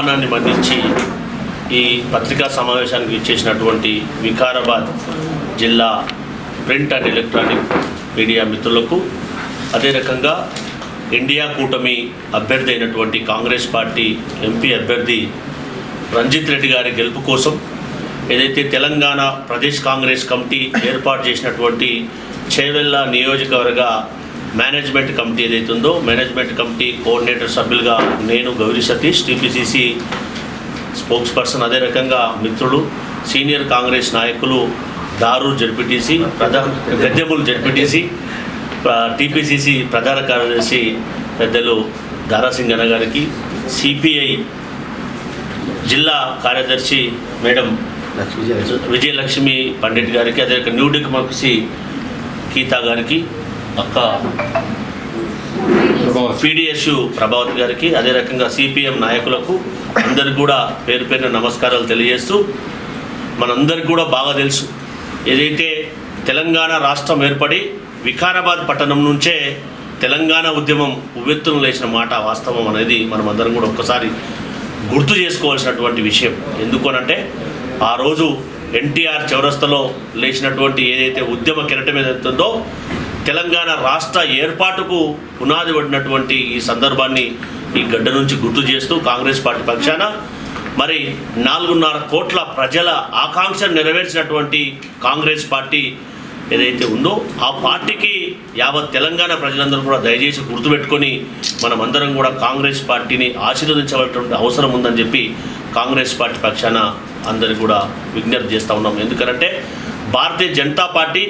ఆహ్వానాన్ని మన్నించి ఈ పత్రికా సమావేశానికి ఇచ్చేసినటువంటి వికారాబాద్ జిల్లా ప్రింట్ అండ్ ఎలక్ట్రానిక్ మీడియా మిత్రులకు అదే రకంగా ఇండియా కూటమి అభ్యర్థి అయినటువంటి కాంగ్రెస్ పార్టీ ఎంపీ అభ్యర్థి రంజిత్ రెడ్డి గారి గెలుపు కోసం ఏదైతే తెలంగాణ ప్రదేశ్ కాంగ్రెస్ కమిటీ ఏర్పాటు చేసినటువంటి చేవెళ్ళ నియోజకవర్గ మేనేజ్మెంట్ కమిటీ ఏదైతే ఉందో మేనేజ్మెంట్ కమిటీ కోఆర్డినేటర్ సభ్యులుగా నేను Gauri Satish TPCC spokesperson అదే రకంగా మిత్రులు సీనియర్ కాంగ్రెస్ నాయకులు దారూర్ జడ్పీటీసీ ప్రధాన గద్దెములు జడ్పీటీసీ టీపీసీసీ ప్రధాన కార్యదర్శి పెద్దలు దారాసింగన్న గారికి సిపిఐ జిల్లా కార్యదర్శి మేడం విజయలక్ష్మి పండిట్ గారికి అదే న్యూ డెమోక్రసీ గీతా గారికి అక్క పీడిఎస్యు ప్రభావతి గారికి అదే రకంగా సిపిఎం నాయకులకు అందరికి కూడా పేరు పేరున నమస్కారాలు తెలియజేస్తూ మనందరికి కూడా బాగా తెలుసు. ఏదైతే తెలంగాణ రాష్ట్రం ఏర్పడి వికారాబాద్ పట్టణం నుంచే తెలంగాణ ఉద్యమం ఉవ్వెత్తున లేచిన మాట వాస్తవం అనేది మనం అందరం కూడా ఒక్కసారి గుర్తు చేసుకోవాల్సినటువంటి విషయం. ఎందుకనంటే ఆ రోజు ఎన్టీఆర్ చౌరస్తలో లేచినటువంటి ఏదైతే ఉద్యమ కిరటం ఏదైతుందో తెలంగాణ రాష్ట్ర ఏర్పాటుకు పునాది పడినటువంటి ఈ సందర్భాన్ని ఈ గడ్డ నుంచి గుర్తు చేస్తూ కాంగ్రెస్ పార్టీ పక్షాన మరి నాలుగున్నర కోట్ల ప్రజల ఆకాంక్షను నెరవేర్చినటువంటి కాంగ్రెస్ పార్టీ ఏదైతే ఉందో ఆ పార్టీకి యావత్ తెలంగాణ ప్రజలందరూ కూడా దయచేసి గుర్తుపెట్టుకొని మనమందరం కూడా కాంగ్రెస్ పార్టీని ఆశీర్వదించవలసినటువంటి అవసరం ఉందని చెప్పి కాంగ్రెస్ పార్టీ పక్షాన అందరికి కూడా విజ్ఞప్తి చేస్తూ ఉన్నాం. ఎందుకంటే భారతీయ జనతా పార్టీ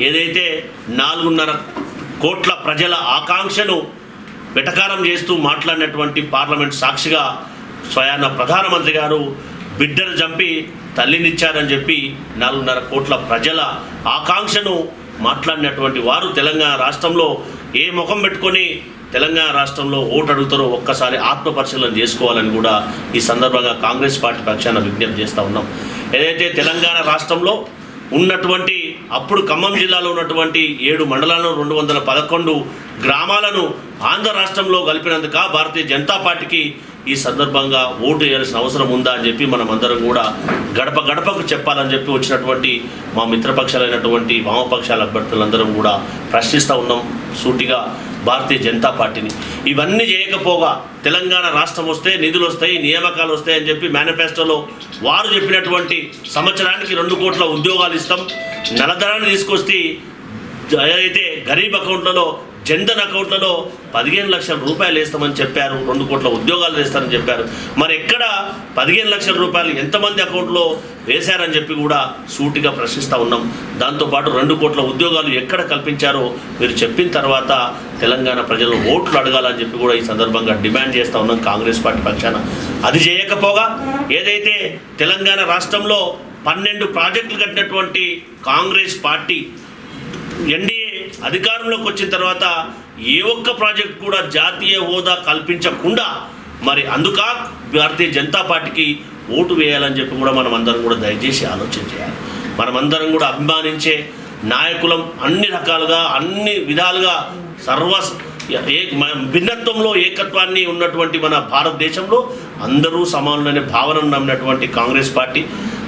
ఏదైతే నాలుగున్నర కోట్ల ప్రజల ఆకాంక్షను వెటకారం చేస్తూ మాట్లాడినటువంటి పార్లమెంట్ సాక్షిగా స్వయాన ప్రధానమంత్రి గారు బిడ్డను చంపి తల్లినిచ్చారని చెప్పి నాలుగున్నర కోట్ల ప్రజల ఆకాంక్షను మాట్లాడినటువంటి వారు తెలంగాణ రాష్ట్రంలో ఏ ముఖం పెట్టుకొని తెలంగాణ రాష్ట్రంలో ఓటు అడుగుతారో ఒక్కసారి ఆత్మపరిశీలన చేసుకోవాలని కూడా ఈ సందర్భంగా కాంగ్రెస్ పార్టీ పక్షాన విజ్ఞప్తి చేస్తూ ఉన్నాం. ఏదైతే తెలంగాణ రాష్ట్రంలో ఉన్నటువంటి అప్పుడు ఖమ్మం జిల్లాలో ఉన్నటువంటి ఏడు మండలాలను రెండు వందల పదకొండు గ్రామాలను ఆంధ్ర రాష్ట్రంలో కలిపినందుక భారతీయ జనతా పార్టీకి ఈ సందర్భంగా ఓటు వేయాల్సిన అవసరం ఉందా అని చెప్పి మనం అందరం కూడా గడప గడపకు చెప్పాలని చెప్పి వచ్చినటువంటి మా మిత్రపక్షాలైనటువంటి వామపక్షాల అభ్యర్థులందరం కూడా ప్రశ్నిస్తూ ఉన్నాం. సూటిగా భారతీయ జనతా పార్టీని. ఇవన్నీ చేయకపోగా తెలంగాణ రాష్ట్రం వస్తే నిధులు వస్తాయి నియామకాలు వస్తాయి అని చెప్పి మేనిఫెస్టోలో వారు చెప్పినటువంటి సంవత్సరానికి రెండు కోట్ల ఉద్యోగాలు ఇస్తాం. నలధనాన్ని తీసుకొస్తే అయితే గరీబ్ అకౌంట్లలో జన్ధన్ అకౌంట్లలో పదిహేను లక్షల రూపాయలు వేస్తామని చెప్పారు రెండు కోట్ల ఉద్యోగాలు వేస్తామని చెప్పారు. మరి ఎక్కడ పదిహేను లక్షల రూపాయలు ఎంతమంది అకౌంట్లో వేశారని చెప్పి కూడా సూటిగా ప్రశ్నిస్తూ ఉన్నాం. దాంతోపాటు రెండు కోట్ల ఉద్యోగాలు ఎక్కడ కల్పించారో మీరు చెప్పిన తర్వాత తెలంగాణ ప్రజలు ఓట్లు అడగాలని చెప్పి కూడా ఈ సందర్భంగా డిమాండ్ చేస్తూ ఉన్నాం కాంగ్రెస్ పార్టీ పక్షాన. అది చేయకపోగా ఏదైతే తెలంగాణ రాష్ట్రంలో పన్నెండు ప్రాజెక్టులు కట్టినటువంటి కాంగ్రెస్ పార్టీ ఎన్డీఏ అధికారంలోకి వచ్చిన తర్వాత ఏ ఒక్క ప్రాజెక్ట్ కూడా జాతీయ హోదా కల్పించకుండా మరి అందుక భారతీయ జనతా పార్టీకి ఓటు వేయాలని చెప్పి కూడా మనం అందరం కూడా దయచేసి ఆలోచన చేయాలి. మనమందరం కూడా అభిమానించే నాయకులం అన్ని రకాలుగా అన్ని విధాలుగా సర్వ ఏ భిన్నత్వంలో ఏకత్వాన్ని ఉన్నటువంటి మన భారతదేశంలో అందరూ సమానులనే భావనను నమ్మినటువంటి కాంగ్రెస్ పార్టీ.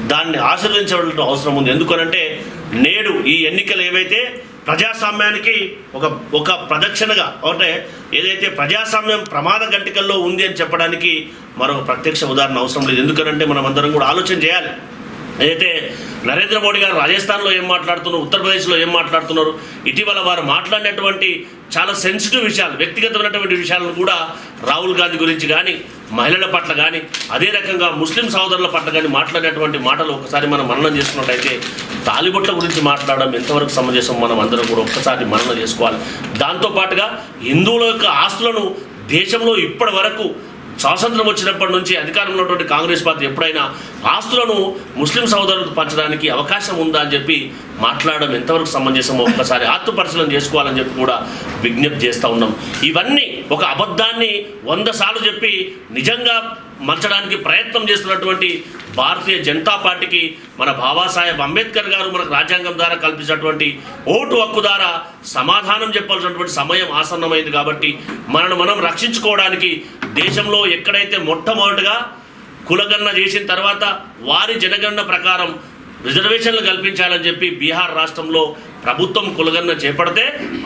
దాన్ని ఆశీర్వదించవలసిన అవసరం ఉంది. ఎందుకనంటే నేడు ఈ ఎన్నికలు ఏవైతే ప్రజాస్వామ్యానికి ఒక ఒక ప్రదక్షిణగా అంటే ఏదైతే ప్రజాస్వామ్యం ప్రమాద గంటికల్లో ఉంది అని చెప్పడానికి మరొక ప్రత్యక్ష ఉదాహరణ అవసరం లేదు. ఎందుకనంటే మనం అందరం కూడా ఆలోచన చేయాలి. ఏదైతే నరేంద్ర మోడీ గారు రాజస్థాన్లో ఏం మాట్లాడుతున్నారు ఉత్తరప్రదేశ్లో ఏం మాట్లాడుతున్నారు ఇటీవల వారు మాట్లాడినటువంటి చాలా సెన్సిటివ్ విషయాలు వ్యక్తిగతమైనటువంటి విషయాలను కూడా రాహుల్ గాంధీ గురించి కానీ మహిళల పట్ల కానీ అదే రకంగా ముస్లిం సోదరుల పట్ల కానీ మాట్లాడేటువంటి మాటలు ఒకసారి మనం మననం చేసుకున్నట్టయితే తాలిబొట్ల గురించి మాట్లాడడం ఎంతవరకు సమంజసం మనం అందరం కూడా ఒక్కసారి మనన చేసుకోవాలి. దాంతోపాటుగా హిందువుల యొక్క ఆస్తులను దేశంలో ఇప్పటి వరకు స్వాతంత్రం వచ్చినప్పటి నుంచి అధికారంలో ఉన్నటువంటి కాంగ్రెస్ పార్టీ ఎప్పుడైనా ఆస్తులను ముస్లిం సోదరులకు పంచడానికి అవకాశం ఉందా అని చెప్పి మాట్లాడడం ఎంతవరకు సమంజసమో ఒక్కసారి ఆత్మపరిశీలన చేసుకోవాలని చెప్పి కూడా విజ్ఞప్తి చేస్తూ ఉన్నాం. ఇవన్నీ ఒక అబద్ధాన్ని వంద సార్లు చెప్పి నిజంగా మలచడానికి ప్రయత్నం చేస్తున్నటువంటి భారతీయ జనతా పార్టీకి మన బాబాసాహెబ్ అంబేద్కర్ గారు మనకు రాజ్యాంగం ద్వారా కల్పించినటువంటి ఓటు హక్కు ద్వారా సమాధానం చెప్పాల్సినటువంటి సమయం ఆసన్నమైంది కాబట్టి మనను మనం రక్షించుకోవడానికి దేశంలో ఎక్కడైతే మొట్టమొదటిగా కులగణన చేసిన తర్వాత వారి జనగణన ప్రకారం రిజర్వేషన్లు కల్పించాలని చెప్పి బీహార్ రాష్ట్రంలో ప్రభుత్వం కులగణన చేపడితే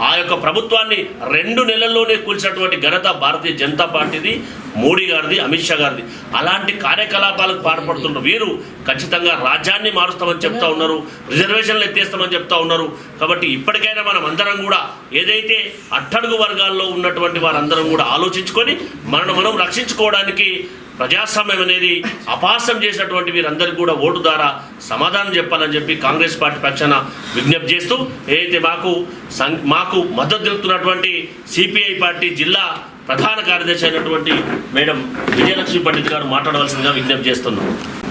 ఆ యొక్క ప్రభుత్వాన్ని రెండు నెలల్లోనే కూల్చినటువంటి ఘనత భారతీయ జనతా పార్టీది మోడీ గారిది అమిత్ షా గారిది. అలాంటి కార్యకలాపాలకు పాల్పడుతున్న వీరు ఖచ్చితంగా రాజ్యాన్ని మారుస్తామని చెప్తా ఉన్నారు రిజర్వేషన్లు ఎత్తేస్తామని చెప్తా ఉన్నారు. కాబట్టి ఇప్పటికైనా మనం అందరం కూడా ఏదైతే అట్టడుగు వర్గాల్లో ఉన్నటువంటి వారందరం కూడా ఆలోచించుకొని మనను మనం రక్షించుకోవడానికి ప్రజాస్వామ్యం అనేది అపాసం చేసినటువంటి వీరందరికీ కూడా ఓటు ద్వారా సమాధానం చెప్పాలని చెప్పి కాంగ్రెస్ పార్టీ పక్షాన విజ్ఞప్తి చేస్తూ ఏదైతే మాకు సం మాకు మద్దతు తెలుపుతున్నటువంటి సిపిఐ పార్టీ జిల్లా ప్రధాన కార్యదర్శి అయినటువంటి మేడం విజయలక్ష్మి పండిత్ గారు మాట్లాడవలసిందిగా విజ్ఞప్తి చేస్తున్నాం.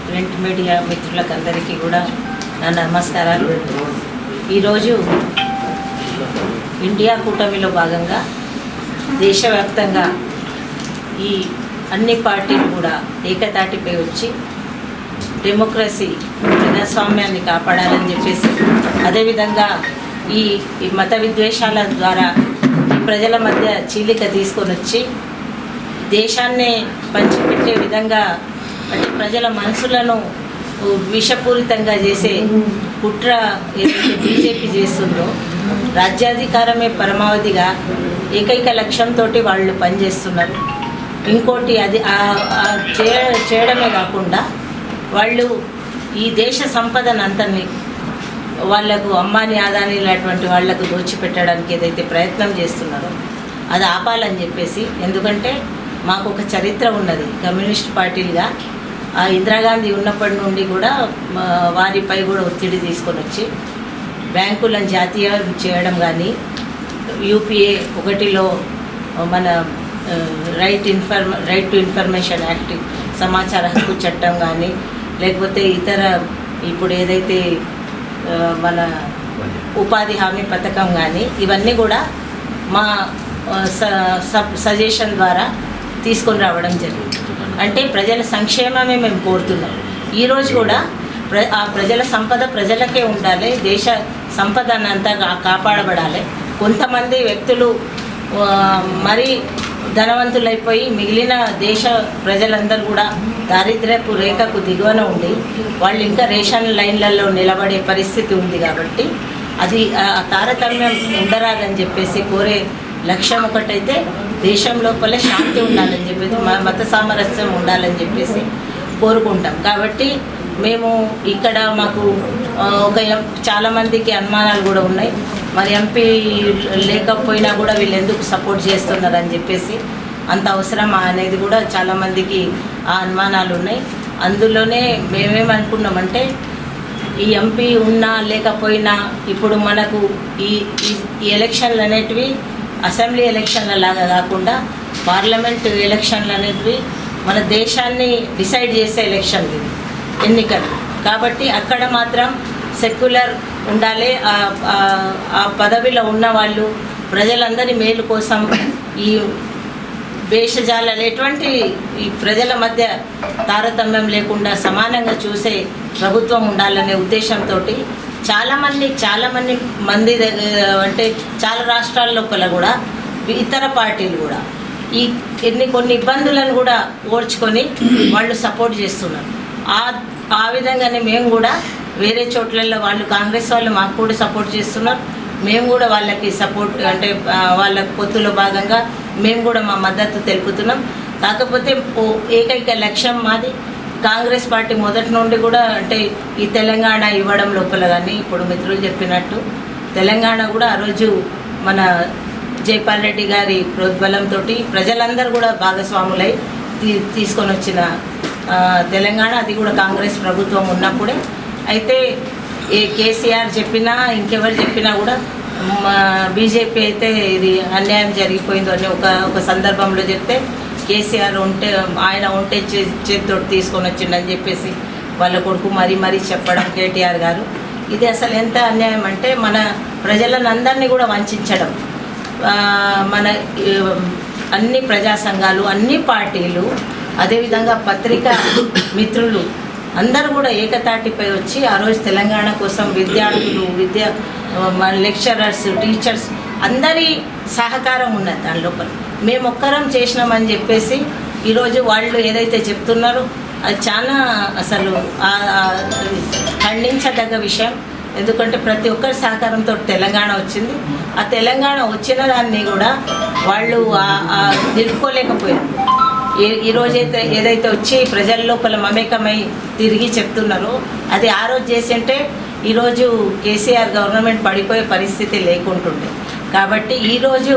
ప్రింట్ మీడియా మిత్రులకు అందరికీ కూడా నా నమస్కారాలు. ఈరోజు ఇండియా కూటమిలో భాగంగా దేశవ్యాప్తంగా ఈ అన్ని పార్టీలు కూడా ఏకతాటిపై వచ్చి డెమోక్రసీ ప్రజాస్వామ్యాన్ని కాపాడాలని చెప్పేసి అదేవిధంగా ఈ మత విద్వేషాల ద్వారా ఈ ప్రజల మధ్య చీలిక తీసుకొని వచ్చి దేశాన్ని పంచిపెట్టే విధంగా అంటే ప్రజల మనసులను విషపూరితంగా చేసే కుట్ర ఏదైతే బీజేపీ చేస్తుందో రాజ్యాధికారమే పరమావధిగా ఏకైక లక్ష్యంతో వాళ్ళు పనిచేస్తున్నారు. ఇంకోటి అది చే- చేయడమే కాకుండా వాళ్ళు ఈ దేశ సంపదను అంతని వాళ్ళకు అంబానీ ఆదాని లాంటి వాళ్ళకు దోచిపెట్టడానికి ఏదైతే ప్రయత్నం చేస్తున్నారో అది ఆపాలని చెప్పేసి ఎందుకంటే మాకు ఒక చరిత్ర ఉన్నది. కమ్యూనిస్ట్ పార్టీలుగా ఆ ఇందిరాగాంధీ ఉన్నప్పటి నుండి కూడా వారిపై కూడా ఒత్తిడి తీసుకొని వచ్చి బ్యాంకులను జాతీయ చేయడం కానీ యూపీఏ ఒకటిలో మన రైట్ ఇన్ఫర్మ రైట్ టు ఇన్ఫర్మేషన్ యాక్ట్ సమాచార హక్కు చట్టం కానీ లేకపోతే ఇతర ఇప్పుడు ఏదైతే uh, మన ఉపాధి హామీ పథకం కానీ ఇవన్నీ కూడా మా uh, స- సబ్ సజెషన్ ద్వారా తీసుకొని రావడం జరిగింది. అంటే ప్రజల సంక్షేమమే మేము కోరుతున్నాం. ఈరోజు కూడా ప్ర ఆ ప్రజల సంపద ప్రజలకే ఉండాలి దేశ సంపదనంతా కా- కాపాడబడాలి. కొంతమంది వ్యక్తులు మరి మరీ ధనవంతులైపోయి మిగిలిన దేశ ప్రజలందరూ కూడా దారిద్ర్యపు రేఖకు దిగువన ఉండి వాళ్ళు ఇంకా రేషన్ లైన్లలో నిలబడే పరిస్థితి ఉంది కాబట్టి అది తారతమ్యం ఉండరాదని చెప్పేసి కోరే లక్ష్యం ఒకటైతే దేశం లోపల శాంతి ఉండాలని చెప్పేసి మ- మత సామరస్యం ఉండాలని చెప్పేసి కోరుకుంటాం. కాబట్టి మేము ఇక్కడ మాకు ఒక ఎం- చాలా మందికి అనుమానాలు కూడా ఉన్నాయి. మరి ఎంపీ లేకపోయినా కూడా వీళ్ళు ఎందుకు సపోర్ట్ చేస్తున్నారని చెప్పేసి అంత అవసరమా అనేది కూడా చాలామందికి ఆ అనుమానాలు ఉన్నాయి. అందులోనే మేమేమనుకున్నామంటే ఈ ఎంపీ ఉన్నా లేకపోయినా ఇప్పుడు మనకు ఈ ఈ- ఈ ఎలక్షన్లు అనేటివి అసెంబ్లీ ఎలక్షన్ల లాగా కాకుండా పార్లమెంట్ ఎలక్షన్లు అనేటివి మన దేశాన్ని డిసైడ్ చేసే ఎలక్షన్లు ఇవి. ఎన్నికలు. కాబట్టి అక్కడ మాత్రం సెక్యులర్ ఉండాలి. ఆ- పదవిలో ఉన్న వాళ్ళు ప్రజలందరి మేలు కోసం ఈ వేషజాలలు ఎటువంటి ఈ ప్రజల మధ్య తారతమ్యం లేకుండా సమానంగా చూసే ప్రభుత్వం ఉండాలనే ఉద్దేశంతో చాలామంది చాలామంది మంది దగ్గర అంటే చాలా రాష్ట్రాల లోపల కూడా ఇతర పార్టీలు కూడా ఈ ఎన్ని కొన్ని ఇబ్బందులను కూడా ఓర్చుకొని వాళ్ళు సపోర్ట్ చేస్తున్నారు. ఆ ఆ విధంగానే మేము కూడా వేరే చోట్లలో వాళ్ళు కాంగ్రెస్ వాళ్ళు మాకు కూడా సపోర్ట్ చేస్తున్నారు. మేము కూడా వాళ్ళకి సపోర్ట్ అంటే వాళ్ళ పొత్తులో భాగంగా మేము కూడా మా మద్దతు తెలుపుతున్నాం. కాకపోతే ఓ ఏకైక లక్ష్యం మాది కాంగ్రెస్ పార్టీ మొదటి నుండి కూడా అంటే ఈ తెలంగాణ ఇవ్వడం లోపల కానీ ఇప్పుడు మిత్రులు చెప్పినట్టు తెలంగాణ కూడా ఆ రోజు మన జైపాల్ రెడ్డి గారి ప్రోద్బలంతో ప్రజలందరూ కూడా భాగస్వాములై తీ తీసుకొని వచ్చిన తెలంగాణ అది కూడా కాంగ్రెస్ ప్రభుత్వం ఉన్నప్పుడే. అయితే ఏ కేసీఆర్ చెప్పినా ఇంకెవరు చెప్పినా కూడా మా బీజేపీ అయితే ఇది అన్యాయం జరిగిపోయిందో అని ఒక ఒక సందర్భంలో చెప్తే కేసీఆర్ ఉంటే ఆయన ఉంటే చే చేతితో తీసుకొని వచ్చిండని చెప్పేసి వాళ్ళ కొడుకు మరీ మరీ చెప్పడం కేటీఆర్ గారు. ఇది అసలు ఎంత అన్యాయం అంటే మన ప్రజలను అందరినీ కూడా వంచడం. మన అన్ని ప్రజా సంఘాలు అన్ని పార్టీలు అదేవిధంగా పత్రికా మిత్రులు అందరూ కూడా ఏకతాటిపై వచ్చి ఆ రోజు తెలంగాణ కోసం విద్యార్థులు విద్య లెక్చరర్స్ టీచర్స్ అందరి సహకారం ఉన్నది దాని లోపల. మేము ఒక్కరం చేసినామని చెప్పేసి ఈరోజు వాళ్ళు ఏదైతే చెప్తున్నారో అది చాలా అసలు ఖండించదగ్గ విషయం. ఎందుకంటే ప్రతి ఒక్కరి సహకారంతో తెలంగాణ వచ్చింది. ఆ తెలంగాణ వచ్చిన దాన్ని కూడా వాళ్ళు నిలుపుకోలేకపోయారు. ఏ ఈరోజైతే ఏదైతే వచ్చి ప్రజల లోపల మమేకమై తిరిగి చెప్తున్నారో అది ఆ రోజు చేసింటే ఈరోజు కేసీఆర్ గవర్నమెంట్ పడిపోయే పరిస్థితి లేకుంటుండే. కాబట్టి ఈరోజు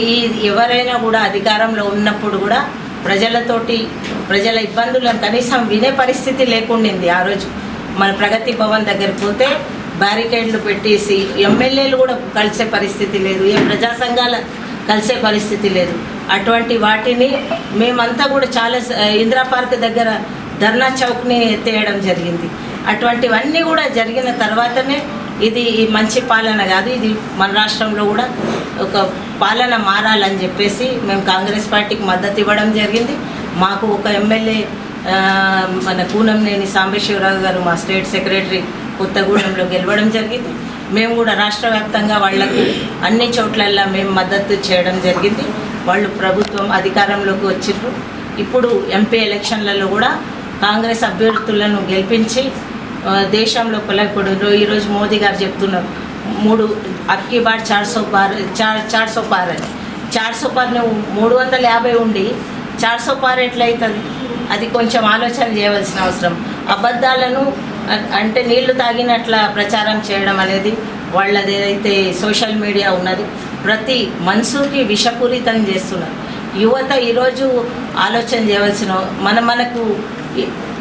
ఈ ఎవరైనా కూడా అధికారంలో ఉన్నప్పుడు కూడా ప్రజలతోటి ప్రజల ఇబ్బందులను కనీసం వినే పరిస్థితి లేకుండింది ఆ రోజు. మన ప్రగతి భవన్ దగ్గర పోతే బ్యారికేడ్లు పెట్టేసి ఎమ్మెల్యేలు కూడా కలిసే పరిస్థితి లేదు ఏ ప్రజా సంఘాల కలిసే పరిస్థితి లేదు. అటువంటి వాటిని మేమంతా కూడా చాలా స- ఇందిరా పార్క్ దగ్గర ధర్నా చౌక్ని ఎత్తేయడం జరిగింది. అటువంటివన్నీ కూడా జరిగిన తర్వాతనే ఇది ఈ మంచి పాలన కాదు ఇది మన రాష్ట్రంలో కూడా ఒక పాలన మారాలని చెప్పేసి మేము కాంగ్రెస్ పార్టీకి మద్దతు ఇవ్వడం జరిగింది. మాకు ఒక ఎమ్మెల్యే మన కూనంనేని సాంబశివరావు గారు మా స్టేట్ సెక్రటరీ కొత్తగూడెంలో గెలవడం జరిగింది. మేము కూడా రాష్ట్ర వ్యాప్తంగా అన్ని చోట్లల్లో మేము మద్దతు చేయడం జరిగింది. వాళ్ళు ప్రభుత్వం అధికారంలోకి వచ్చిర్రు. ఇప్పుడు ఎంపీ ఎలక్షన్లలో కూడా కాంగ్రెస్ అభ్యర్థులను గెలిపించి ఆ, దేశం లోపల ఇప్పుడు ఈరోజు మోదీ గారు చెప్తున్నారు మూడు అక్కి బార్ చార్ సో పార్ చార్ చార్ సో పార్ అని. చార్ సో పార్ మూడు వందల యాభై ఉండి చార్ సో పార్ ఎట్లయితుంది? అది కొంచెం ఆలోచన చేయవలసిన అవసరం. అబద్ధాలను అంటే నీళ్ళు తాగినట్ల ప్రచారం చేయడం అనేది వాళ్ళది ఏదైతే సోషల్ మీడియా ఉన్నది ప్రతి మనసుకి విషపూరితం చేస్తున్నారు. యువత ఈరోజు ఆలోచన చేయవలసిన మన మనకు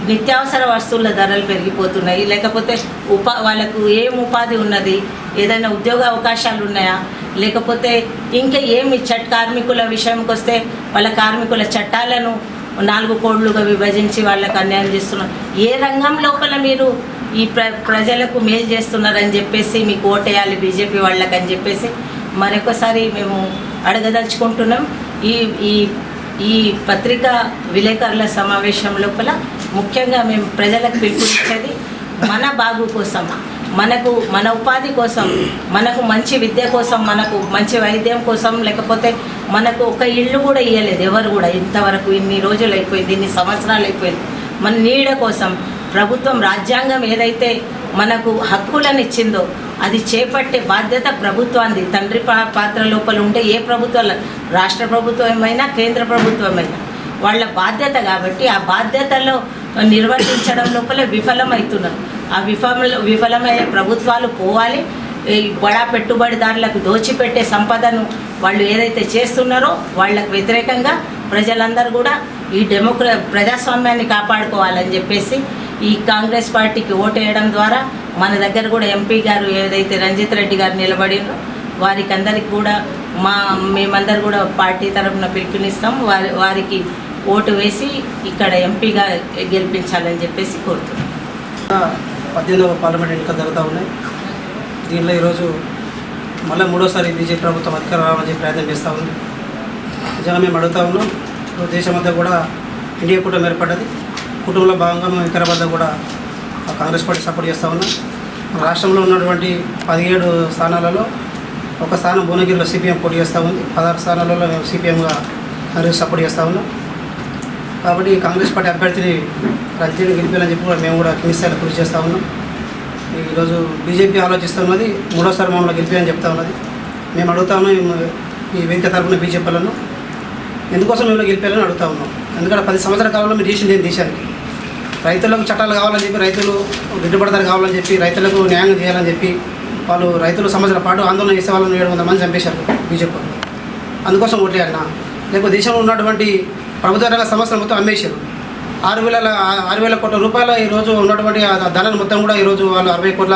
నిత్యావసర వస్తువుల ధరలు పెరిగిపోతున్నాయి. లేకపోతే ఉపా వాళ్ళకు ఏం ఉపాధి ఉన్నది ఏదైనా ఉద్యోగ అవకాశాలు ఉన్నాయా? లేకపోతే ఇంకా ఏమి చట్ కార్మికుల విషయంకి వస్తే వాళ్ళ కార్మికుల చట్టాలను నాలుగు కోడ్లుగా విభజించి వాళ్ళకు అన్యాయం చేస్తున్నారు. ఏ రంగం లోపల మీరు ఈ ప్ర ప్రజలకు మేలు చేస్తున్నారని చెప్పేసి మీకు ఓటేయాలి బీజేపీ వాళ్ళకని చెప్పేసి మరొకసారి మేము అడగదలుచుకుంటున్నాం. ఈ ఈ ఈ పత్రికా విలేకరుల సమావేశం లోపల ముఖ్యంగా మేము ప్రజలకు పిలుపునిచ్చేది మన బాగు కోసం మనకు మన ఉపాధి కోసం మనకు మంచి విద్య కోసం మనకు మంచి వైద్యం కోసం లేకపోతే మనకు ఒక ఇల్లు కూడా ఇవ్వలేదు ఎవరు కూడా. ఇంతవరకు ఇన్ని రోజులు అయిపోయింది ఇన్ని సంవత్సరాలు అయిపోయింది. మన నీడ కోసం ప్రభుత్వం రాజ్యాంగం ఏదైతే మనకు హక్కులను ఇచ్చిందో అది చేపట్టే బాధ్యత ప్రభుత్వాన్ని తండ్రి పా- పాత్ర లోపల ఉంటే ఏ ప్రభుత్వాల రాష్ట్ర ప్రభుత్వమైనా కేంద్ర ప్రభుత్వమైనా వాళ్ళ బాధ్యత కాబట్టి ఆ బాధ్యతలో నిర్వర్తించడం లోపల విఫలమవుతున్నారు ఆ విఫల విఫలమయ్యే ప్రభుత్వాలు పోవాలి. ఈ బడా పెట్టుబడిదారులకు దోచిపెట్టే సంపదను వాళ్ళు ఏదైతే చేస్తున్నారో వాళ్ళకు వ్యతిరేకంగా ప్రజలందరూ కూడా ఈ డెమోక్ర ప్రజాస్వామ్యాన్ని కాపాడుకోవాలని చెప్పేసి ఈ కాంగ్రెస్ పార్టీకి ఓటేయడం ద్వారా మన దగ్గర కూడా ఎంపీ గారు ఏదైతే రంజిత్ రెడ్డి గారు నిలబడినో వారికి అందరికి కూడా మా మేమందరు కూడా పార్టీ తరఫున పిలుపునిస్తాం. వారి వారికి ఓటు వేసి ఇక్కడ ఎంపీగా గెలిపించాలని చెప్పేసి కోరుతున్నాం. పద్దెనిమిదవ పార్లమెంట్ ఎన్నికలు జరుగుతూ ఉన్నాయి. దీనిలో ఈరోజు మళ్ళీ మూడోసారి బీజేపీ ప్రభుత్వం అధికారం రావాలని చెప్పి ప్రయత్నం చేస్తూ ఉంది. నిజంగా మేము అడుగుతా ఉన్నాం. దేశమంతా కూడా ఇండియా కూటమి ఏర్పడ్డది. కుటుంబంలో భాగంగా మేము వికారాబాద్లో కూడా కాంగ్రెస్ పార్టీ సపోర్ట్ చేస్తూ ఉన్నాం. మన రాష్ట్రంలో ఉన్నటువంటి పదిహేడు స్థానాలలో ఒక స్థానం భువనగిరిలో సిపిఎం పోటీ చేస్తూ ఉంది. పదహారు స్థానాలలో మేము సిపిఎంగా కాంగ్రెస్ సపోర్ట్ చేస్తూ ఉన్నాం. కాబట్టి కాంగ్రెస్ పార్టీ అభ్యర్థిని రంజిని గెలిపాలని చెప్పి కూడా మేము కూడా కింది స్థాయిలో కృషి చేస్తూ ఉన్నాం. ఈరోజు బీజేపీ ఆలోచిస్తున్నది మూడోసారి మమ్మల్ని గెలిపాయని చెప్తా ఉన్నది. మేము అడుగుతా ఉన్నాం ఈ- వెంక తరపున బీజేపీలను ఎందుకోసం మిమ్మల్ని గెలిపాలని అడుగుతా ఉన్నాం. ఎందుకంటే పది సంవత్సరాల కాలంలో మీరు చేసింది దేశానికి. రైతులకు చట్టాలు కావాలని చెప్పి రైతులు గిట్టుబడతారు కావాలని చెప్పి రైతులకు న్యాయం చేయాలని చెప్పి వాళ్ళు రైతులు సమస్యల పాటు ఆందోళన చేసే వాళ్ళని ఏడు వందల మంది చంపేశారు బీజేపీ అందుకోసం ఓట్లేయాలనా లేకపోతే దేశంలో ఉన్నటువంటి ప్రభుత్వ రంగ సంస్థలు మొత్తం అమ్మేశారు. ఆరు వేల ఆరు వేల కోట్ల రూపాయల ఈరోజు ఉన్నటువంటి ఆ ధనాన్ని మొత్తం కూడా ఈరోజు వాళ్ళు అరవై కోట్ల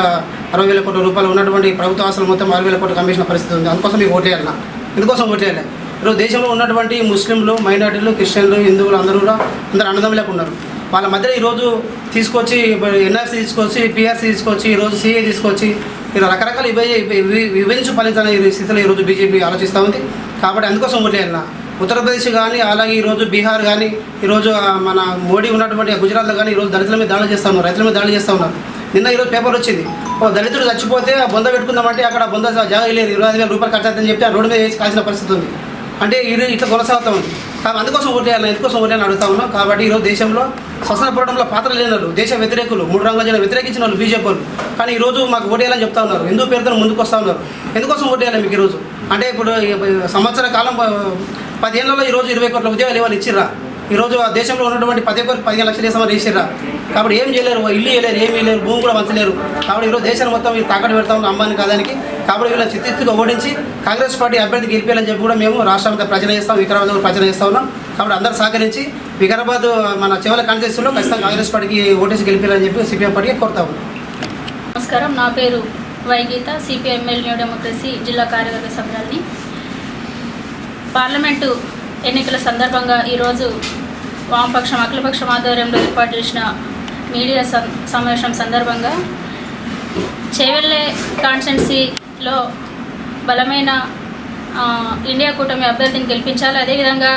అరవై వేల కోట్ల రూపాయలు ఉన్నటువంటి ప్రభుత్వ ఆస్తులు మొత్తం ఆరు వేల కోట్ల కమిషన్ పరిస్థితి ఉంది. అందుకోసం మీకు ఓటేయాలన్నా ఎందుకోసం ఓటేయాలి ఈరోజు దేశంలో ఉన్నటువంటి ముస్లింలు మైనార్టీలు క్రిస్టియన్లు హిందువులు అందరూ కూడా అందరూ అన్నదమ్ములకు ఉన్నారు. వాళ్ళ మధ్యలో ఈరోజు తీసుకొచ్చి ఎన్ఆర్సీ తీసుకొచ్చి పిఆర్సీ తీసుకొచ్చి ఈరోజు సిఏ తీసుకొచ్చి ఇలా రకరకాల విభజించు ఫలితాలు ఈ స్థితిలో ఈరోజు బీజేపీ ఆలోచిస్తూ ఉంది. కాబట్టి అందుకోసం ఓటేయాలన్నా ఉత్తరప్రదేశ్ కానీ అలాగే ఈరోజు బీహార్ కానీ ఈరోజు మన మోడీ ఉన్నటువంటి గుజరాత్లో కానీ ఈరోజు దళితుల మీద దాడులు చేస్తూ ఉన్నారు రైతుల మీద దాడులు చేస్తూ ఉన్నారు. నిన్న ఈరోజు పేపర్ వచ్చింది ఓ దళితుడు చచ్చిపోతే ఆ బొంద పెట్టుకుందామంటే అక్కడ బొంద జాగా లేదు ఇరవై ఐదు వేల రూపాయలు ఖర్చు అవుతుందని చెప్పి ఆ రోడ్డు మీద వేసి కాల్సిన పరిస్థితి ఉంది. అంటే ఇది ఇట్లా కొనసాగుతూ ఉంది. అందుకోసం ఓటు వేయాలని ఎందుకోసం ఓటు అని అడుగుతా ఉన్నాం. కాబట్టి ఈరోజు దేశంలో స్వసన పోవడంలో పాత్ర లేని వాళ్ళు దేశ వ్యతిరేకులు మూడు రంగుల జన వ్యతిరేకించిన వాళ్ళు బీజేపీ వాళ్ళు. కానీ ఈరోజు మాకు ఓటు వేయాలని చెప్తా ఉన్నారు. ఎందుకు పేరుతో ముందుకు వస్తూ ఉన్నారు? ఎందుకోసం ఓటు వేయాలి మీకు ఈరోజు? అంటే ఇప్పుడు సంవత్సర కాలం ప- పదిహేనులలో ఈరోజు ఇరవై కోట్ల ఉద్యోగాలు ఇవ్వాలి ఇచ్చిర్రా? ఈరోజు ఆ దేశంలో ఉన్నటువంటి పది కోట్ల పదిహేను లక్షలు వేసామని వేసిర్రా? కాబట్టి ఏం చేయలేరు ఇల్లు వేయలేరు ఏమీ లేరు భూమి కూడా వంచలేరు కాబట్టి ఈరోజు దేశాన్ని మొత్తం వీళ్ళు తాకట్టు పెడతా ఉన్న అమ్మాని కాదానికి. కాబట్టి వీళ్ళని చిత్తిగా ఓడించి కాంగ్రెస్ పార్టీ అభ్యర్థి గెలిపేయాలని చెప్పి కూడా మేము రాష్ట్రంతో ప్రజలు చేస్తాం వికారాబాద్ ప్రజలు చేస్తా ఉన్నాం. కాబట్టి అందరూ సహకరించి వికారాబాద్ మన చివరి కాన్స్టిట్యూన్సీలో ఖచ్చితంగా కాంగ్రెస్ పార్టీకి ఓటేసి గెలిపేయాలని చెప్పి సిపిఎం పార్టీకి కోరుతా నమస్కారం. నా పేరు వైగీత సిపిఎంఎల్ న్యూ డెమోక్రసీ జిల్లా కార్యవర్గ సభ్యురాలిని. పార్లమెంటు ఎన్నికల సందర్భంగా ఈరోజు వామపక్షం అఖిలపక్షం ఆధ్వర్యంలో ఏర్పాటు చేసిన మీడియా సమావేశం సందర్భంగా చేవెళ్ళే కాన్స్టెన్సీలో బలమైన ఇండియా కూటమి అభ్యర్థిని గెలిపించాలి. అదేవిధంగా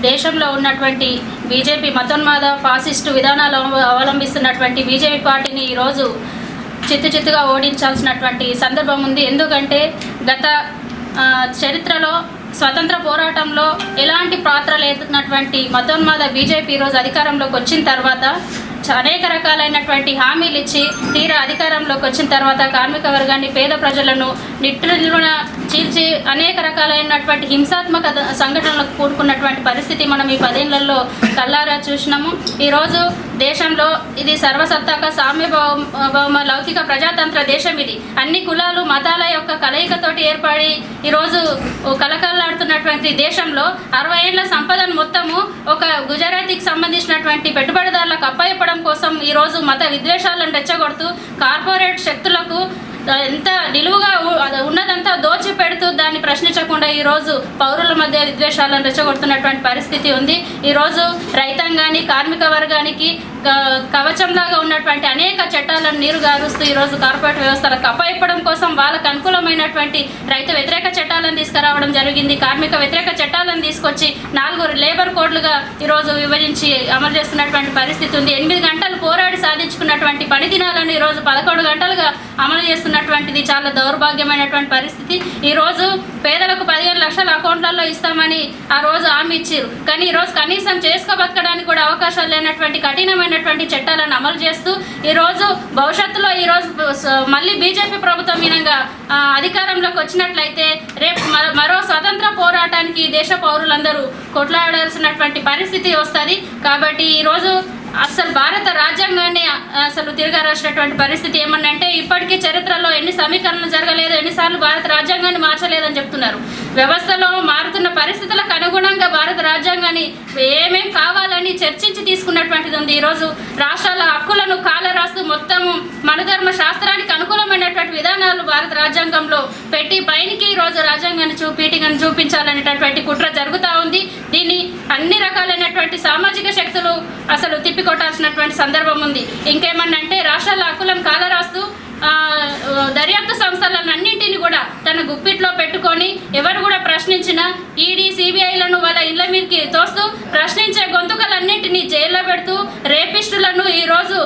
దేశంలో ఉన్నటువంటి బీజేపీ మతోన్మాద ఫాసిస్టు విధానాలు అవ- అవలంబిస్తున్నటువంటి బీజేపీ పార్టీని ఈరోజు చిత్తు చిత్తుగా ఓడించాల్సినటువంటి సందర్భం ఉంది. ఎందుకంటే గత చరిత్రలో స్వతంత్ర పోరాటంలో ఎలాంటి పాత్ర లేనటువంటి మతోన్మాద బీజేపీ ఈరోజు అధికారంలోకి వచ్చిన తర్వాత అనేక రకాలైనటువంటి హామీలు ఇచ్చి తీరా అధికారంలోకి వచ్చిన తర్వాత కార్మిక వర్గాన్ని పేద ప్రజలను నిట్టున చీల్చి అనేక రకాలైనటువంటి హింసాత్మక సంఘటనలకు కూడుకున్నటువంటి పరిస్థితి మనం ఈ పదేళ్ళలో కల్లారా చూసినాము. ఈరోజు దేశంలో ఇది సర్వసత్తాక సామ్య భౌ- భౌమ లౌకిక ప్రజాతంత్ర దేశం ఇది. అన్ని కులాలు మతాల యొక్క కలయిక ఏర్పడి ఈరోజు కలకలాడుతున్నటువంటి దేశంలో అరవై ఏళ్ళ సంపదను మొత్తము ఒక గుజరాతీకి సంబంధించినటువంటి పెట్టుబడిదారులకు అప్పయ్యపడం కోసం ఈరోజు మత విద్వేషాలను రెచ్చగొడుతూ కార్పొరేట్ శక్తులకు ఎంత నిలువుగా ఉన్నదంతా దోచి పెడుతూ దాన్ని ప్రశ్నించకుండా ఈరోజు పౌరుల మధ్య విద్వేషాలను రెచ్చగొడుతున్నటువంటి పరిస్థితి ఉంది. ఈరోజు రైతాంగాన్ని కార్మిక వర్గానికి కవచంలాగా ఉన్నటువంటి అనేక చట్టాలను నీరు గారుస్తూ ఈరోజు కార్పొరేట్ వ్యవస్థలకు అప్పయిప్పడం కోసం వాళ్ళకు అనుకూలమైనటువంటి రైతు వ్యతిరేక చట్టాలను తీసుకురావడం జరిగింది. కార్మిక వ్యతిరేక చట్టాలను తీసుకొచ్చి నాలుగు లేబర్ కోడ్లుగా ఈరోజు విభజించి అమలు చేస్తున్నటువంటి పరిస్థితి ఉంది. ఎనిమిది గంటలు పోరాడి సాధించుకున్నటువంటి పని దినాలను ఈరోజు పదకొండు గంటలుగా అమలు చేస్తున్నటువంటిది చాలా దౌర్భాగ్యమైనటువంటి పరిస్థితి. ఈరోజు పేదలకు పదిహేను లక్షల అకౌంట్లలో ఇస్తామని ఆ రోజు హామీ ఇచ్చారు. కానీ ఈరోజు కనీసం చేసుకోబతకడానికి కూడా అవకాశాలు లేనటువంటి కఠినమైన కఠినమైనటువంటి చట్టాలను అమలు చేస్తూ ఈరోజు భవిష్యత్తులో ఈరోజు మళ్ళీ బీజేపీ ప్రభుత్వం ఈనంగా అధికారంలోకి వచ్చినట్లయితే రేపు మరో- స్వతంత్ర పోరాటానికి దేశ పౌరులందరూ కొట్లాడాల్సినటువంటి పరిస్థితి వస్తుంది. కాబట్టి ఈరోజు అసలు భారత రాజ్యాంగాన్ని అసలు తిరగరాసినటువంటి పరిస్థితి ఏమన్నంటే ఇప్పటికీ చరిత్రలో ఎన్ని సమీకరణలు జరగలేదు ఎన్నిసార్లు భారత రాజ్యాంగాన్ని మార్చలేదని చెప్తున్నారు. వ్యవస్థలో మారుతున్న పరిస్థితులకు అనుగుణంగా భారత రాజ్యాంగాన్ని ఏమేం కావాలని చర్చించి తీసుకున్నటువంటిది ఉంది. ఈరోజు రాష్ట్రాల హక్కులను కాల రాస్తూ మొత్తం మనధర్మ శాస్త్రానికి అనుకూలమైనటువంటి విధానాలు భారత రాజ్యాంగంలో పెట్టి పైనకి ఈరోజు రాజ్యాంగాన్ని చూపీటింగ్ చూపించాలనేటటువంటి కుట్ర జరుగుతూ ఉంది. దీన్ని అన్ని రకాలైనటువంటి సందర్భం ఉంది. ఇంకేమన్నంటే రాష్ట్రాల అకులం కాలరాస్తూ దర్యాప్తు సంస్థలన్నింటినీ కూడా తన గుప్పిట్లో పెట్టుకొని ఎవరు కూడా ప్రశ్నించినా ఈడీ సిబిఐలను వాళ్ళ ఇళ్ళ మీదకి తోస్తూ ప్రశ్నించే గొంతుకలన్నింటినీ జైల్లో పెడుతూ రేపిస్టులను ఈరోజు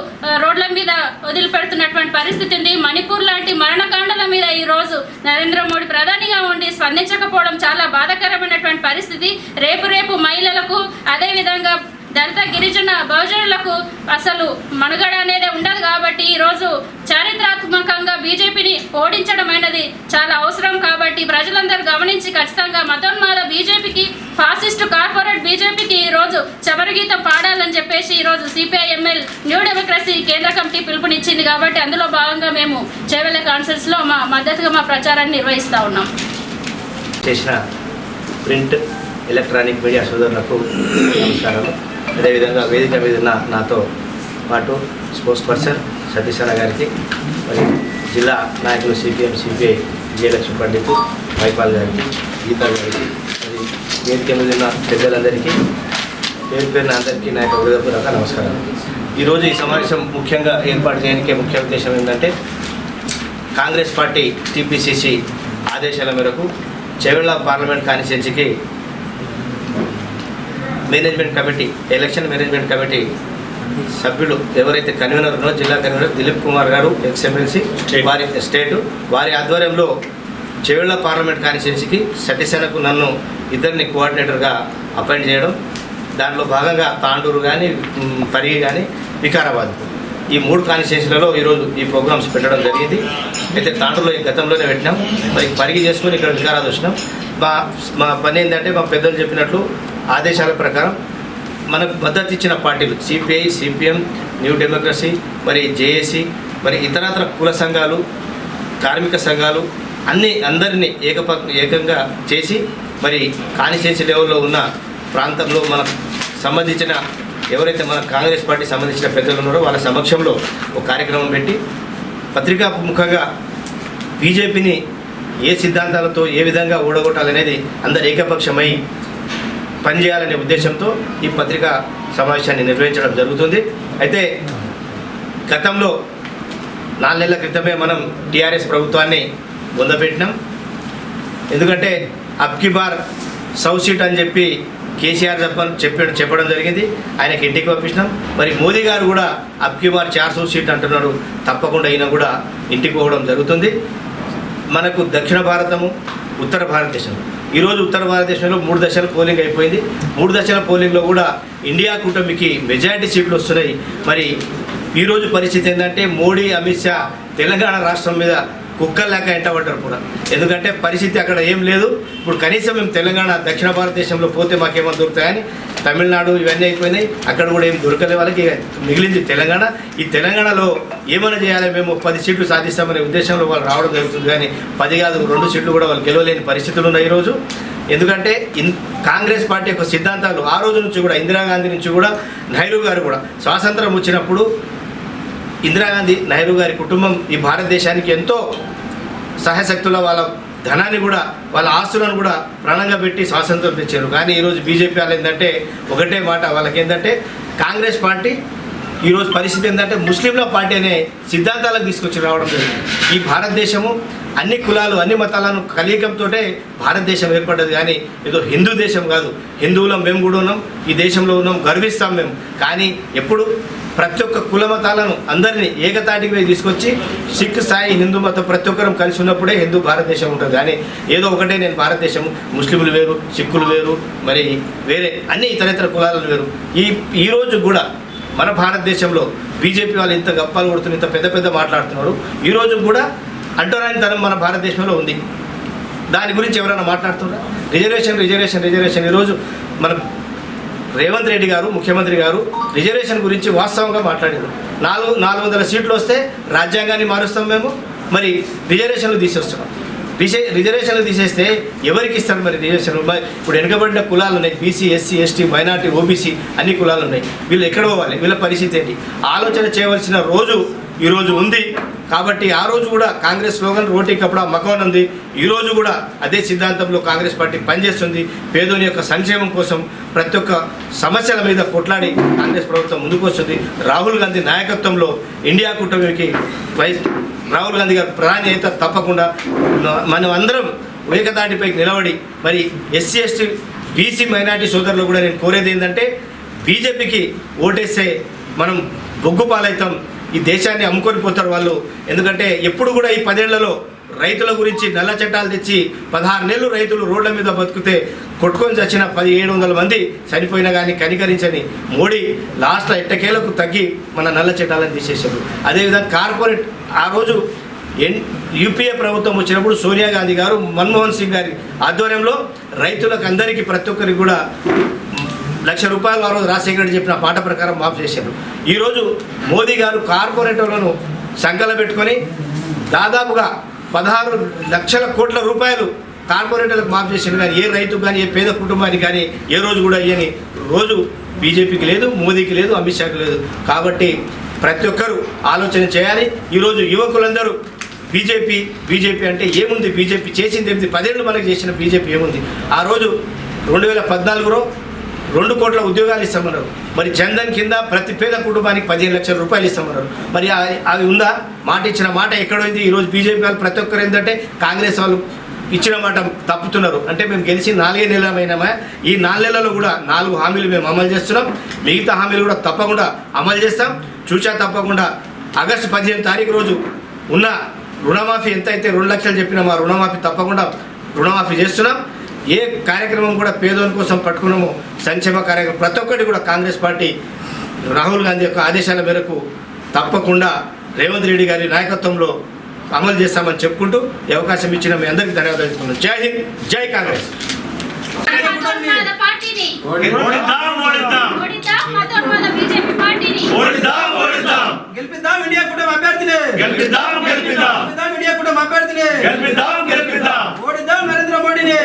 రోడ్ల మీద వదిలిపెడుతున్నటువంటి పరిస్థితి ఉంది. మణిపూర్ లాంటి మరణకాండల మీద ఈరోజు నరేంద్ర మోడీ ప్రధానిగా ఉండి స్పందించకపోవడం చాలా బాధాకరమైనటువంటి పరిస్థితి. రేపు రేపు మహిళలకు అదేవిధంగా దళిత గిరిజన బహుజనులకు అసలు మనుగడ అనేది ఉండదు కాబట్టి ఈరోజు చారిత్రాత్మకంగా బీజేపీని ఓడించడం అనేది చాలా అవసరం కాబట్టి ప్రజలందరూ గమనించి ఖచ్చితంగా మతోన్మాద బీజేపీకి ఫాసిస్ట్ కార్పొరేట్ బీజేపీకి ఈరోజు చమరగీతం పాడాలని చెప్పేసి ఈరోజు సిపిఐఎంఎల్ న్యూ డెమోక్రసీ కేంద్ర కమిటీ పిలుపునిచ్చింది కాబట్టి అందులో భాగంగా మేము చేవెళ్ళ కాన్సెన్స్లో మా మద్దతుగా మా ప్రచారాన్ని నిర్వహిస్తూ ఉన్నాం. చేసిన ప్రింట్ ఎలక్ట్రానిక్ మీడియా సోదరులకు నమస్కారాలు. అదేవిధంగా వేదిక మీద ఉన్న నాతో పాటు స్పోర్ట్స్ పర్సన్ సతీష్ అన్న గారికి మరి జిల్లా నాయకులు సిపిఎం సిపిఐ విజయలక్ష్మి పండిత్ మైపాల్ గారికి గీతా గారికి మరి వేదిక మీద ఉన్న పెద్దలందరికీ పేరు పేరున అందరికీ నా యొక్క హృదయపూర్వక నమస్కారాలు. ఈరోజు ఈ సమావేశం ముఖ్యంగా ఏర్పాటు చేయడానికి ముఖ్య ఉద్దేశం ఏంటంటే కాంగ్రెస్ పార్టీ టీపీసీసీ ఆదేశాల మేరకు చెవిళ్ళ పార్లమెంట్ కాన్స్టిట్యున్సీకి management committee election management committee సభ్యులు ఎవరైతే కన్వీనర్ ఉన్నారో జిల్లా కన్వీనర్ దిలీప్ కుమార్ గారు ఎక్స్ ఎమ్మెల్సీ వారి స్టేట్. వారి ఆధ్వర్యంలో చెవిళ్ళ పార్లమెంట్ కాన్స్టిట్యున్సీకి సత్యసేనకు నన్ను ఇద్దరిని కోఆర్డినేటర్గా అపాయింట్ చేయడం దాంట్లో భాగంగా తాండూరు కానీ పరిగి కానీ వికారాబాద్. ఈ మూడు కాన్స్టిట్యున్సీలలో ఈరోజు ఈ ప్రోగ్రామ్స్ పెట్టడం జరిగింది. అయితే తాండూరులో ఈ గతంలోనే పెట్టినాం. మరి పరిగి చేసుకొని ఇక్కడ వికారాబాద్ వచ్చినాం. మా మా పని ఏంటంటే మా పెద్దలు చెప్పినట్లు ఆదేశాల ప్రకారం మనకు మద్దతు ఇచ్చిన పార్టీలు సిపిఐ సిపిఎం న్యూ డెమోక్రసీ మరి జేఏసీ మరి ఇతరతర కుల సంఘాలు కార్మిక సంఘాలు అన్ని అందరినీ ఏకప ఏకంగా చేసి మరి కాన్స్టిట్యున్సీ లెవెల్లో ఉన్న ప్రాంతంలో మనకు సంబంధించిన ఎవరైతే మన కాంగ్రెస్ పార్టీ సంబంధించిన పెద్దలు ఉన్నారో వాళ్ళ సమక్షంలో ఒక కార్యక్రమం పెట్టి పత్రికా ముఖంగా బీజేపీని ఏ సిద్ధాంతాలతో ఏ విధంగా ఓడగొట్టాలనేది అందరు ఏకపక్షమై పనిచేయాలనే ఉద్దేశంతో ఈ పత్రికా సమావేశాన్ని నిర్వహించడం జరుగుతుంది. అయితే గతంలో నాలుగు నెలల క్రితమే మనం టీఆర్ఎస్ ప్రభుత్వాన్ని పొందపెట్టినాం ఎందుకంటే అబ్కి బార్ సౌ సీట్ అని చెప్పి కేసీఆర్ చెప్ప చెప్పి చెప్పడం జరిగింది. ఆయనకి ఇంటికి పంపించినాం. మరి మోదీ గారు కూడా అబ్కి బార్ చార్ సౌ సీట్ అంటున్నాడు తప్పకుండా అయినా కూడా ఇంటికి పోవడం జరుగుతుంది. మనకు దక్షిణ భారతము ఉత్తర భారతదేశం ఈరోజు ఉత్తర భారతదేశంలో మూడు దశల పోలింగ్ అయిపోయింది. మూడు దశల పోలింగ్లో కూడా ఇండియా కూటమికి మెజారిటీ సీట్లు వస్తున్నాయి. మరి ఈరోజు పరిస్థితి ఏంటంటే మోడీ అమిత్ షా తెలంగాణ రాష్ట్రం మీద కుక్కల్లాక ఎంటబడ్డారు కూడా. ఎందుకంటే పరిస్థితి అక్కడ ఏం లేదు. ఇప్పుడు కనీసం మేము తెలంగాణ దక్షిణ భారతదేశంలో పోతే మాకేమో దొరుకుతాయని తమిళనాడు ఇవన్నీ అయిపోయినాయి. అక్కడ కూడా ఏం దొరకలే వాళ్ళకి. మిగిలింది తెలంగాణ. ఈ తెలంగాణలో ఏమైనా చేయాలి మేము పది సీట్లు సాధిస్తామనే ఉద్దేశంలో వాళ్ళు రావడం జరుగుతుంది. కానీ పది కాదు రెండు సీట్లు కూడా వాళ్ళు గెలవలేని పరిస్థితులు ఉన్నాయి ఈరోజు. ఎందుకంటే ఇన్ కాంగ్రెస్ పార్టీ యొక్క సిద్ధాంతాలు ఆ రోజు నుంచి కూడా ఇందిరాగాంధీ నుంచి కూడా నెహ్రూ గారు కూడా స్వాతంత్రం వచ్చినప్పుడు ఇందిరాగాంధీ నెహ్రూ గారి కుటుంబం ఈ భారతదేశానికి ఎంతో సహాయశక్తుల వాళ్ళ ధనాన్ని కూడా వాళ్ళ ఆస్తులను కూడా ప్రాణంగా పెట్టి స్వాతంత్రం తెచ్చారు. కానీ ఈరోజు బీజేపీ వాళ్ళు ఏంటంటే ఒకటే మాట వాళ్ళకి ఏంటంటే కాంగ్రెస్ పార్టీ ఈరోజు పరిస్థితి ఏంటంటే ముస్లింల పార్టీ అనే సిద్ధాంతాలకు తీసుకొచ్చి రావడం జరిగింది. ఈ భారతదేశము అన్ని కులాలు అన్ని మతాలను కలీకంతో భారతదేశం ఏర్పడ్డది. కానీ ఏదో హిందూ దేశం కాదు. హిందువులం మేము కూడా ఉన్నాం. ఈ దేశంలో ఉన్నాం. గర్విస్తాం మేము. కానీ ఎప్పుడు ప్రతి ఒక్క కుల మతాలను అందరినీ ఏకతాటికి తీసుకొచ్చి సిక్ సాయి హిందూ మతం ప్రతి ఒక్కరం కలిసి ఉన్నప్పుడే హిందూ భారతదేశం ఉంటుంది. కానీ ఏదో ఒకటే నేను భారతదేశం. ముస్లింలు వేరు సిక్కులు వేరు మరి వేరే అన్ని ఇతర ఇతర కులాలను వేరు. ఈ ఈరోజు కూడా మన భారతదేశంలో బీజేపీ వాళ్ళు ఇంత గప్పాలు కొడుతున్నారు ఇంత పెద్ద పెద్ద మాట్లాడుతున్నారు. ఈరోజు కూడా అంటరానితనం మన భారతదేశంలో ఉంది. దాని గురించి ఎవరైనా మాట్లాడుతున్నారా? Reservation reservation reservation. ఈరోజు మన రేవంత్ రెడ్డి గారు ముఖ్యమంత్రి గారు రిజర్వేషన్ గురించి వాస్తవంగా మాట్లాడారు. నాలుగు నాలుగు వందల సీట్లు వస్తే రాజ్యాంగాన్ని మారుస్తాం మేము. మరి రిజర్వేషన్లు తీసేస్తున్నాం. రిజే రిజర్వేషన్లు తీసేస్తే ఎవరికి ఇస్తారు మరి రిజర్వేషన్ ఇప్పుడు వెనుకబడిన కులాలు ఉన్నాయి. BC SC ST minority OBC అన్ని కులాలు ఉన్నాయి. వీళ్ళు ఎక్కడ పోవాలి? వీళ్ళ పరిస్థితి ఏంటి? ఆలోచన చేయవలసిన రోజు ఈరోజు ఉంది. కాబట్టి ఆ రోజు కూడా కాంగ్రెస్ స్లోగన్ రోటీ కప్పుడా మకవన్ ఉంది. ఈరోజు కూడా అదే సిద్ధాంతంలో కాంగ్రెస్ పార్టీ పనిచేస్తుంది. పేదోని యొక్క సంక్షేమం కోసం ప్రతి ఒక్క సమస్యల మీద కొట్లాడి కాంగ్రెస్ ప్రభుత్వం ముందుకు వస్తుంది. రాహుల్ గాంధీ నాయకత్వంలో ఇండియా కూటమికి వైస్ రాహుల్ గాంధీ గారు ప్రధాని అయితే తప్పకుండా మనం అందరం ఏకదాటిపైకి నిలబడి మరి ఎస్సీ ఎస్టీ బీసీ మైనార్టీ సోదరులు కూడా నేను కోరేది ఏంటంటే బీజేపీకి ఓటేస్తే మనం బొగ్గు పాలైతాం ఈ దేశాన్ని అమ్ముకొని పోతారు వాళ్ళు. ఎందుకంటే ఎప్పుడు కూడా ఈ పదేళ్ళలో రైతుల గురించి నల్ల చట్టాలు తెచ్చి పదహారు నెలలు రైతులు రోడ్ల మీద బతికితే కొట్టుకొని చచ్చిన పది ఏడు వందల మంది చనిపోయినా కానీ కనికరించని మోడీ లాస్ట్లో ఎట్టకేలకు తగ్గి మన నల్ల చట్టాలను తీసేశారు అదేవిధంగా కార్పొరేట్ ఆ రోజు ఎన్ యూపీఏ ప్రభుత్వం వచ్చినప్పుడు సోనియా గాంధీ గారు మన్మోహన్ సింగ్ గారి ఆధ్వర్యంలో రైతులకు అందరికీ ప్రతి ఒక్కరికి కూడా లక్ష రూపాయలు ఆ రోజు రాజశేఖర రెడ్డి చెప్పిన పాట ప్రకారం మాఫ్ చేశారు. ఈరోజు మోదీ గారు కార్పొరేటర్లను సంకల పెట్టుకొని దాదాపుగా పదహారు లక్షల కోట్ల రూపాయలు కార్పొరేటర్లకు మాఫ్ చేశారు. కానీ ఏ రైతుకు కానీ ఏ పేద కుటుంబానికి కానీ ఏ రోజు కూడా ఇవ్వని రోజు బీజేపీకి లేదు మోదీకి లేదు అమిత్ షాకి లేదు. కాబట్టి ప్రతి ఒక్కరూ ఆలోచన చేయాలి. ఈరోజు యువకులందరూ బీజేపీ బీజేపీ అంటే ఏముంది? బీజేపీ చేసింది ఏమిటి పదేళ్ళు మనకి చేసిన బీజేపీ ఏముంది? ఆ రోజు రెండు వేల పద్నాలుగులో రెండు కోట్ల ఉద్యోగాలు ఇస్తామన్నారు. మరి జన్ధన్ కింద ప్రతి పేద కుటుంబానికి పదిహేను లక్షల రూపాయలు ఇస్తామన్నారు. మరి అది అవి ఉందా? మాట ఇచ్చిన మాట ఎక్కడైంది ఈరోజు బీజేపీ వాళ్ళు ప్రతి ఒక్కరు ఏంటంటే కాంగ్రెస్ వాళ్ళు ఇచ్చిన మాట తప్పుతున్నారు. అంటే మేము గెలిచి నాలుగే నెలలమైనామా ఈ నాలుగు నెలల్లో కూడా నాలుగు హామీలు మేము అమలు చేస్తున్నాం. మిగతా హామీలు కూడా తప్పకుండా అమలు చేస్తాం. చూచా తప్పకుండా ఆగస్టు పదిహేను తారీఖు రోజు ఉన్న రుణమాఫీ ఎంత అయితే రెండు లక్షలు చెప్పినామో ఆ రుణమాఫీ తప్పకుండా రుణమాఫీ చేస్తున్నాం. ఏ కార్యక్రమం కూడా పేదోని కోసం పట్టుకున్నాము సంక్షేమ కార్యక్రమం ప్రతి ఒక్కటి కూడా కాంగ్రెస్ పార్టీ రాహుల్ గాంధీ యొక్క ఆదేశాల మేరకు తప్పకుండా రేవంత్ రెడ్డి గారి నాయకత్వంలో అమలు చేస్తామని చెప్పుకుంటూ ఈ అవకాశం ఇచ్చిన మీ అందరికీ ధన్యవాదాలు చెప్తున్నాను. జై హింద్ జై కాంగ్రెస్. గెలిపిద్దాం అభ్యర్థిని. ఒడిని